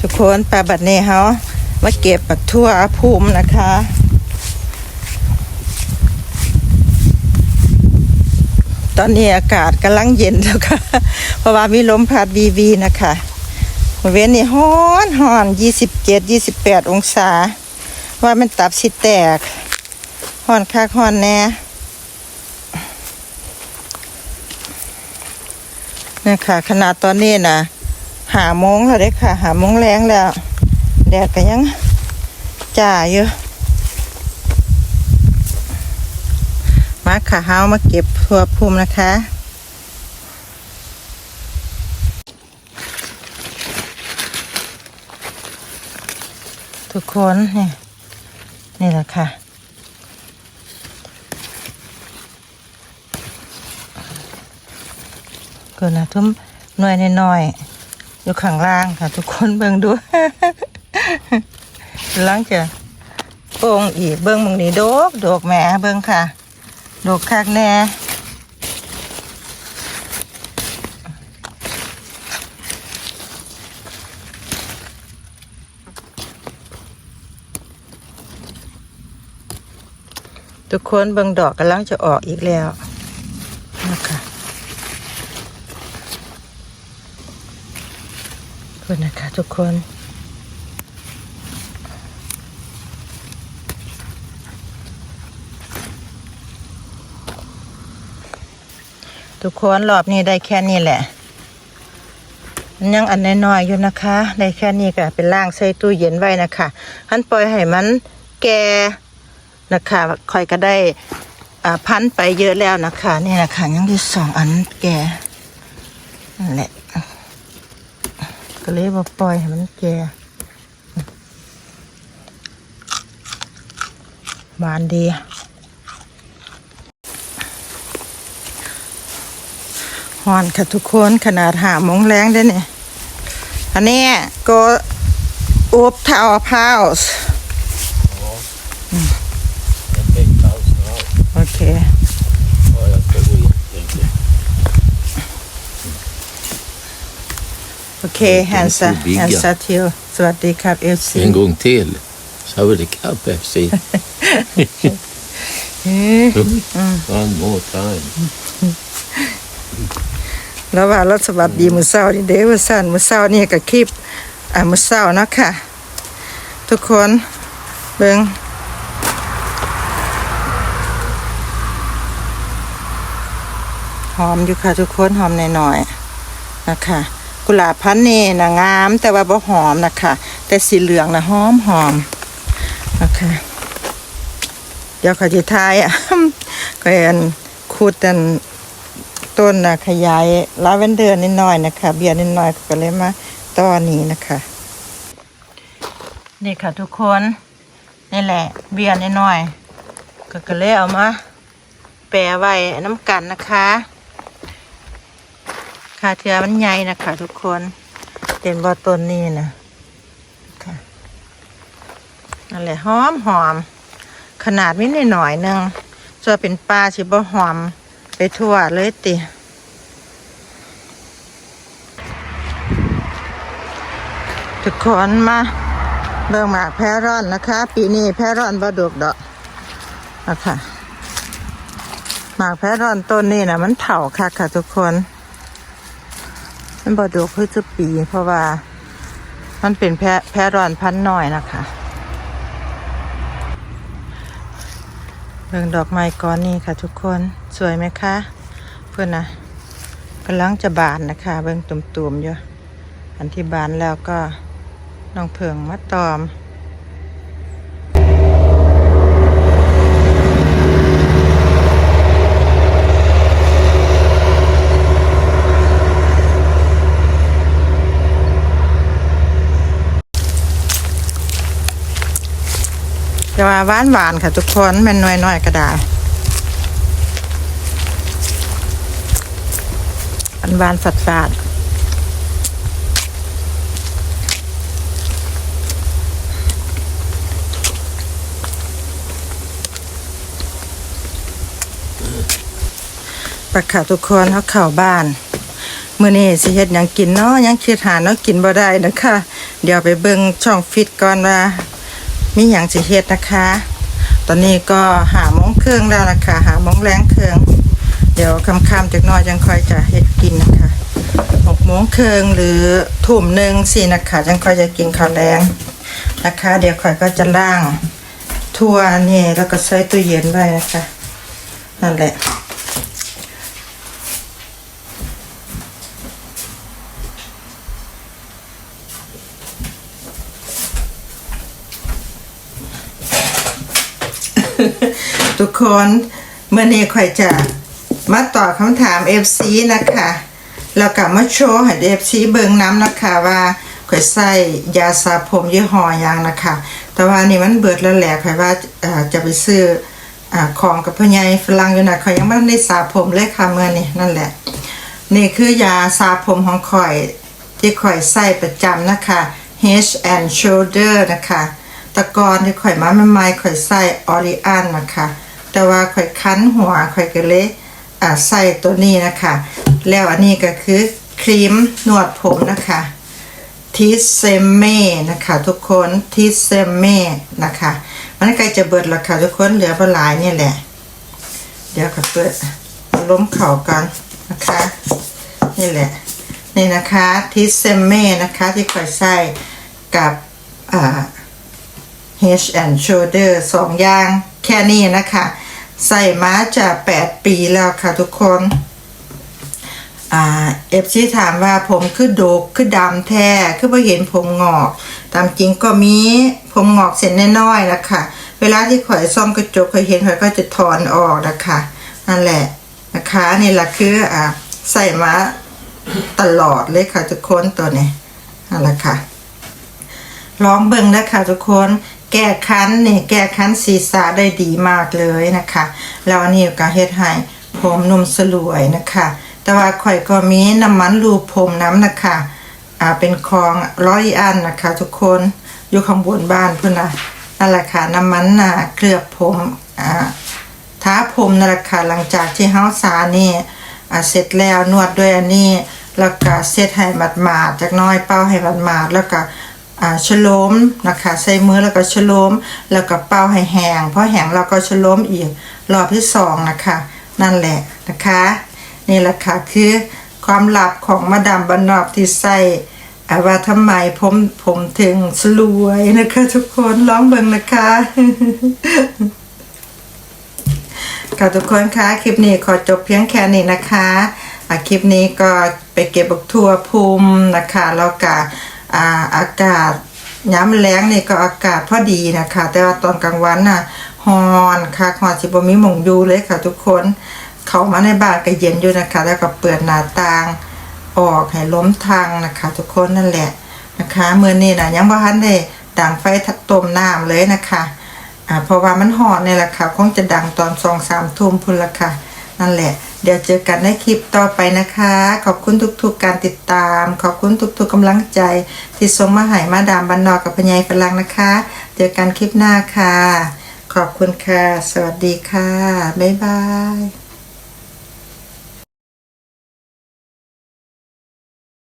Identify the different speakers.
Speaker 1: ทุกคนปลาบัดนี้เฮามาเก็บปักทั่วภูมินะคะตอนนี้อากาศกำลังเย็นแล้วค่ะ เพราะว่ามีลมพัดวีวีนะคะเว้นนี่ฮ้อนฮ้อนยี่สิบเจ็ดยี่สิบแปดองศา ว่ามันตับสิแตกฮ้อนคักฮ้อนแน่นี่ค่ะขนาดตอนนี้นะ หาโมงแล้วเด้ค่ะ หาโมงแรงแล้ว แดดก็ยังจ่าอยู่มาค่ะเฮามาเก็บทั่วภูมินะคะทุกคนนี่นี่แหละค่ะ เกินนะทุ่มหน่วยน้อยๆ อยู่ข้างล่างค่ะ ทุกคนเบิ่งดูหลังจะโป่งอีกเบิ่งมึงนี่โดกโดกแม่เบิ่งค่ะ โดกคักแน่ทุกคนเบิ่งดอกกำลังจะออกอีกแล้วนะคะ ขอบคุณนะคะทุกคนทุกคนรอบนี้ได้แค่นี้แหละมันยังอันน้อยๆอยู่นะคะ ได้แค่นี้ก็เป็นล่างใส่ตู้เย็นไว้นะคะขันปล่อยให้มันแก่นะคะคอยก็ได้พันไปเยอะแล้วนะคะ นี่นะคะยังที่สองอันแก่นั่นแหละ ก็เลยมาปล่อยให้มันแก่บานดีฮอนค่ะทุกคนขนาดหามงแรงได้เนี่ยอันนี้ก็อุบทาวพาวส์ โอเคแฮนซา
Speaker 2: บิ๊ก
Speaker 1: แฮ
Speaker 2: อะ
Speaker 1: นซาทิวสวัสดีครับเอฟซี
Speaker 2: En gång till. Saudi Cup FC. One more time.
Speaker 1: แล้วว่าเราสวัสดีมือเศร้านี่เด้มือสั้นมือเศร้านี่กับคลิปอ่ามือเศร้าเนาะค่ะ ทุกคนเบิงหอมอยู่ค่ะทุกคนหอมหน่อยๆนะคะ กุหลาบพันธุ์นี่นะงาม แต่ว่าบ่หอมนะคะ แต่สีเหลืองนะหอมหอมนะคะเดี๋ยวขอจิทายอะก็อันคูดอันต้นนะขยายลาเวนเดอร์นิดหน่อยนะคะ เบียร์นิดหน่อยก็เลยมาต้อนนี้นะคะนี่ค่ะทุกคนนี่แหละ เบียร์นิดหน่อยก็ก็เลยเอามาแปรไว้น้ำกันนะคะ คาเทียมันใหญ่นะคะทุกคนเห็นว่าต้นนี้นะค่ะนั่นแหละหอมหอม ขนาดไมินิดหน่อยหนึงจะเป็นปลาชิบะหอมไปทั่วเลยติทุกคนมาเบิ่งหมากแพร่อนนะคะ ปีนี้แพร่อนบ่ดกดอกนะคะหมากแพร่อนต้นนี้นะมันเถ่าค่ะค่ะทุกคน มันบดกคือจะปี เพราะว่า มันเป็นแพรแพร่อนพันหน้อยนะคะเบิ่งดอกไม้ก้อนนี้ค่ะ ทุกคนสวยไหมคะ เพื่อนนะกำลังจะบานนะคะ เบิ่งตุ่มๆอยู่อันที่บานแล้วก็น้องเพิงมาตอม ว่าหวานหวานค่ะทุกคนม่นน้อยๆก็ได้อันหวานฝาดฝาดปะค่ะทุกคนเขาเข้าบ้านมื่อนี้สิเฮ็ดยังกินเนาะยังคิดหาเนาะกินบ่ได้นะคะ เดี๋ยวไปเบิ่งช่องฟิตก่อนว่า มีอย่างสิเฮ็ดนะคะ ตอนนี้ก็หาโมงเครึ่งแล้วนะคะหาโมงแรงเครึ่งเดี๋ยวค่ำๆจากน้อยจังคอยจะเฮ็ดกินนะคะหกโมงเครึ่งหรือทุ่มหนึ่งสี่นะคะจังคอยจะกินข้าวแรงนะคะ เดี๋ยวคอยก็จะล่างทั่วนี่แล้วก็ใส่ตู้เย็นไว้นะคะนั่นแหละ ทุกคนเมื่อนี้ข่อยจะมาตอบคำถาม FC นะคะแล้วก็มาโชว์ให้ FC เบิ่งน้ำนะคะว่าข่อยใส่ยาสระผมยี่ห้อยังนะคะ แต่ว่านี่มันเบิดแล้วแหละข่อยว่าจะไปซื้ออของกับพ่อใหญ่ฝรั่งอยู่นะข่อยยังไม่ได้สระผมเลยค่ะเมื่อนี้นั่นแหละ นี่คือยาสระผมของข่อยที่ข่อยใส่ประจำนะคะ Head and Shoulder นะคะ ตะกอนที่ข่อยมาใหม่ๆข่อยใส่ออริอันนะคะ แต่ว่าข่อยคั้นหัวข่อยก็เลยอ่าใส่ตัวนี้นะคะ แล้วอันนี้ก็คือครีมนวดผมนะคะทิเซเม่นะคะทุกคนทิเซเม่นะคะ มันใกล้จะเบิดแล้วค่ะทุกคนเหลือบหลายเนี่ยแหละ เดี๋ยวก็เปิดล้มเข่ากันนะคะนี่แหละนี่นะคะทิสเซมเม่นะคะที่คอยใส่กับ Head and Shoulder สองอย่าง แค่นี้นะคะ ใส่มาจะ8ปีแล้วค่ะทุกคนเอฟซีถามว่าผมคือโดกคือดำแท้คือพอเห็นผมงอก ตามจริงก็มีผมงอกเส้นน้อยๆนะคะเวลาที่ข่อยซ่อมกระจกข่อยเห็นข่อยก็จะถอนออกนะคะนั่นแหละนะคะนี่แหละคืออ่าใส่มาตลอดเลยค่ะทุกคนตัวนี้นั่นแหละค่ะลองเบิ่งนะคะทุกคน แก้คันนี่แก้คันศีรษะได้ดีมากเลยนะคะแล้วอันนี้ก็เฮ็ดให้ผมนุ่มสลวยนะคะ แต่ว่าข่อยก็มีน้ำมันรูปผมน้ำนะคะอ่าเป็นของร้อยอันนะคะ ทุกคนอยู่ข้างบนบ้านเพื่อนนะนั่นแหละค่ะน้ำมันน่ะเคลือบผมอ่าท้าผมนั่นแหละค่ะหลังจากที่เฮาสานี่อ่าเสร็จแล้วนวดด้วยอันนี้แล้วก็เสร็จให้หมาดๆจากน้อยเป้าให้หมาดๆแล้วก็ อ่าชโลมนะคะใส่มือแล้วก็ชโลมแล้วก็เป้าให้แห้งพอแห้งเราก็ชโลมอีกรอบที่สองนะคะนั่นแหละนะคะนี่แหละค่ะคือความลับของมาดามบันนอกที่ใส่อาว่าทำไมผมผมถึงสลวยนะคะทุกคนร้องเบิ่งนะคะค่ะทุกคนคะคลิปนี้ขอจบเพียงแค่นี้นะคะอะคลิปนี้ก็ไปเก็บบักทั่วภูมินะคะแล้วก็ อ่าอากาศย้ำแรงนี่ก็อากาศพอดีนะคะ แต่ว่าตอนกลางวันน่ะฮอนค่ะฮอนสิบมีหมงอยูเลยค่ะ ทุกคน เขามาในบ้านก็เย็นอยู่นะคะ แล้วก็เปิดหน้าต่างออกให้ล้มทางนะคะ ทุกคนนั่นแหละนะคะเมื่อนี้นะยังบ่ทันได้ดังไฟต้มน้ำเลยนะคะอ่าเพราะว่ามันหอนเนี่ยแหละค่ะคงจะดังตอนสองสามทุ่มพุ่นละค่ะ นั่นแหละ เดี๋ยวเจอกันในคลิปต่อไปนะคะ ขอบคุณทุกๆการติดตาม ขอบคุณทุกๆกำลังใจ ที่ส่งมาหายมาดามบันนอกกับพญายฝรั่งนะคะ เจอกันคลิปหน้าค่ะ ขอบคุณค่ะ สวัสดีค่ะ บ๊ายบาย